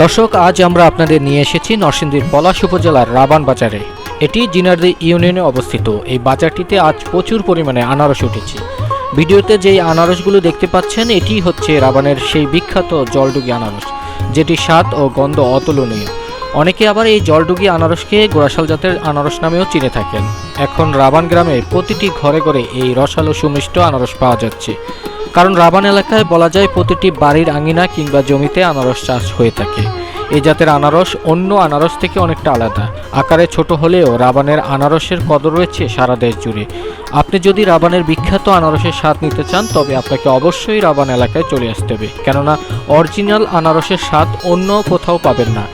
দর্শক, আজ আমরা আপনাদের নিয়ে এসেছি নরসিংদীর পলাশ উপজেলার রাবান বাজারে। এটি জিনারদি ইউনিয়নে অবস্থিত। এই বাজারটিতে আজ প্রচুর পরিমাণে আনারস উঠেছে। ভিডিওতে যেই আনারসগুলো দেখতে পাচ্ছেন, এটি হচ্ছে রাবানের সেই বিখ্যাত জলডুগি আনারস যেটি স্বাদ ও গন্ধ অতুলনীয়। অনেকে আবার এই জলডুগি আনারসকে গোড়াশাল জাতের আনারস নামেও চিনে থাকেন। এখন রাবান গ্রামে প্রতিটি ঘরে ঘরে এই রসালো সুমিষ্ট আনারস পাওয়া যাচ্ছে। কারণ রাবান এলাকায় বলা যায় প্রতিটি বাড়ির আঙিনা কিংবা জমিতে আনারস চাষ হয়ে থাকে। এই জাতের আনারস অন্য আনারস থেকে অনেকটা আলাদা। আকারে ছোট হলেও রাবানের আনারসের কদর রয়েছে সারা দেশ জুড়ে। আপনি যদি রাবানের বিখ্যাত আনারসের স্বাদ নিতে চান, তবে আপনাকে অবশ্যই রাবান এলাকায় চলে আসতে হবে। কেননা, অরিজিনাল আনারসের স্বাদ অন্য কোথাও পাবেন না।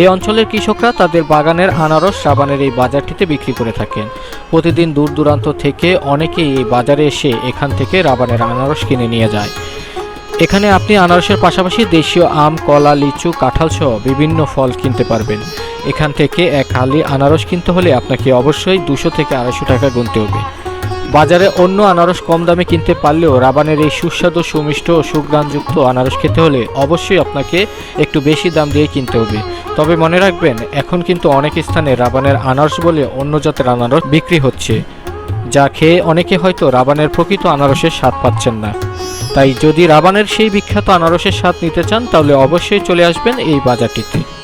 এই অঞ্চলের কৃষকরা তাদের বাগানের আনারস রাবানের এই বাজারটিতে বিক্রি করে থাকেন। প্রতিদিন দূর দূরান্ত থেকে অনেকেই এই বাজারে এসে এখান থেকে রাবানের আনারস কিনে নিয়ে যায়। এখানে আপনি আনারসের পাশাপাশি দেশীয় আম, কলা, লিচু, কাঁঠাল সহ বিভিন্ন ফল কিনতে পারবেন। এখান থেকে এক হালি আনারস কিনতে হলে আপনাকে অবশ্যই দুশো থেকে আড়াইশো টাকা গুনতে হবে। বাজারে অন্য আনারস কম দামে কিনতে পারলেও রাবানের এই সুস্বাদু, সুমিষ্ট ও সুগ্রাণযুক্ত আনারস খেতে হলে অবশ্যই আপনাকে একটু বেশি দাম দিয়ে কিনতে হবে। তবে মনে রাখবেন, এখন কিন্তু অনেক স্থানে রাবানের আনারস বলে অন্য জাতের আনারস বিক্রি হচ্ছে, যা খেয়ে অনেকে হয়তো রাবানের প্রকৃত আনারসের স্বাদ পাচ্ছেন না। তাই যদি রাবানের সেই বিখ্যাত আনারসের স্বাদ নিতে চান, তাহলে অবশ্যই চলে আসবেন এই বাজারটিতে।